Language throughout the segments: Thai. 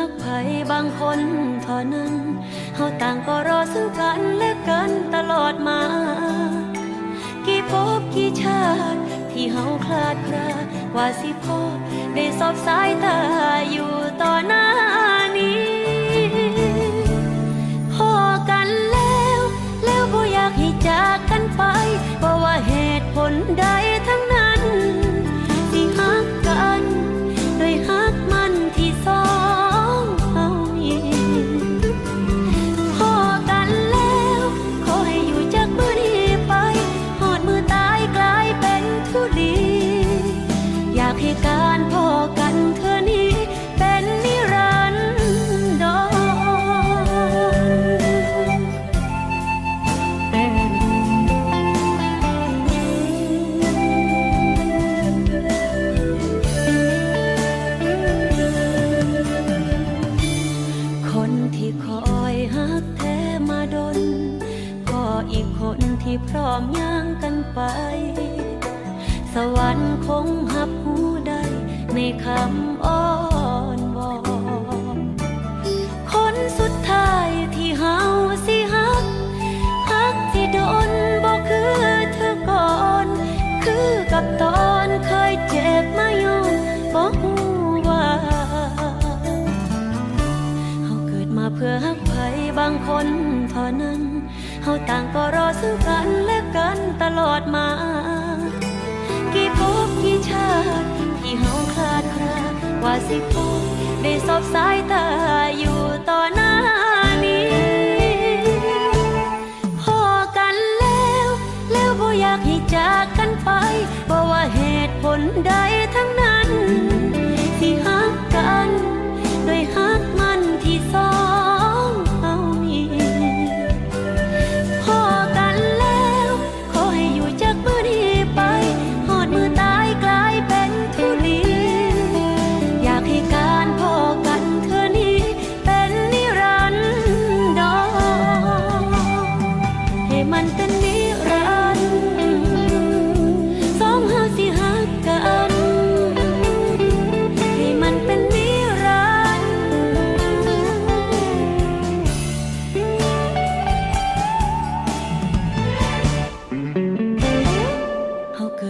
ภักไผบางคนเท่านั้นเฮาต่างก็รอซึ่งกันและกันตลอดมา กี่พบกี่ชาติ ที่เฮาคลาดคลาว่าสิพบได้สอบสายตาอยู่ต่อหน้า อีกคนที่พร้อมย่างกันไป สวรรค์คงหับหูได้ในคำอ้อนวอนคนสุดท้ายที่เฮาสิฮักฮักที่โดนบอกคือเธอก่อน คือกับตอนเคยเจ็บมาย้อนบอกหูว่าเฮาเกิดมาเพื่อฮักไผบางคนเท่านั้น เฮาต่างก็รอซึ่งกันและกันตลอดมา กี่ภพกี่ชาติที่เฮาคลาดคลาว่าสิพบได้สอบสายตาอยู่ต่อหน้านี้พอกันแล้วแล้วบ่อยากให้จากกันไปบ่ว่าเหตุผลใดทั้งนั้น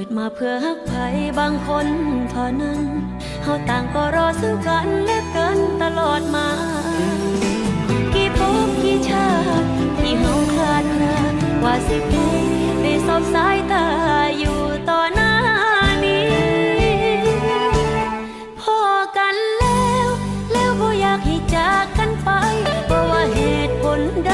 ดมาเพื่อฮักไผบางคนเท่านั้นเฮาต่างก็รอซึ่งกันและกันตลอดมา กี่ภพกี่ชาติที่เฮาคลาดคลาว่าสิพบได้สอบสายตาอยู่ต่อหน้านี้ พอกันแล้ว แล้วบ่อยากให้จากกันไปเพราะว่าเหตุผลใด